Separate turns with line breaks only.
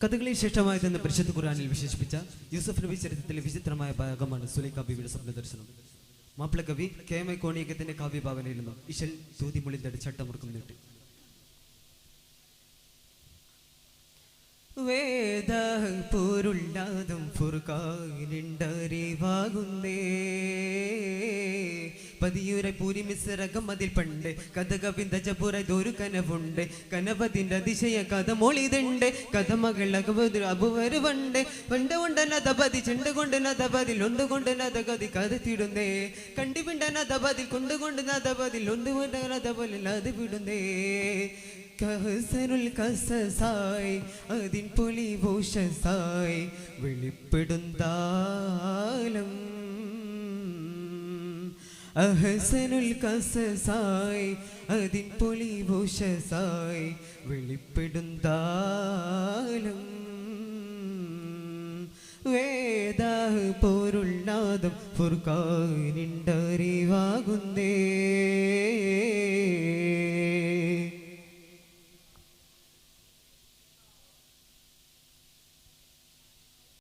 ശേഷമായി ശ്രേഷ്ഠമായതെന്ന് പരിശുദ്ധ ഖുറാനിൽ വിശേഷിപ്പിച്ച യൂസഫ് നബി ചരിത്രത്തിലെ വിചിത്രമായ ഭാഗമാണ് സുലൈഖ സ്വപ്ന ദർശനം മാപ്പിള കവി കെ എം ഐ കോണിയകത്തിന്റെ കാവ്യഭാവനയിൽ നിന്നും ഇശൽ തൂതിമുളിന്തടി ചട്ടമുറുക്കും നീട്ടി. വേദ പോരുള്ളതും പതിയുര പൂരി മിസ്രകം അതിൽ പണ്ട് കഥ കവിന്തജപുരതൊരു കനവുണ്ട്. കനവതിന്റെ അതിശയ കഥ മൊളിതുണ്ട്. കഥ മകൾ അബുവര് പണ്ട് കൊണ്ട് നദപതി ചെണ്ട് കൊണ്ട് നദപതിൽ ഒന്നുകൊണ്ട് നദഗതി കഥത്തിടുന്നേ. കണ്ടിപിണ്ട നദപതിൽ കൊണ്ടുകൊണ്ട് നദപതിൽ ഒന്നുകൊണ്ട് നദപതിൽ അത് വിടുന്നേ കഹസനുൽ കസസായി അതിൻ പൊലിഭൂഷസായി വെളിപ്പെടുന്താലം അഹസനുൽ കസസായി അതിൻ പൊലിഭൂഷസായി വെളിപ്പെടുന്താലം വേദ പോരുള്ളാതും ഫുർഖാനിണ്ടറിവാകുന്നേ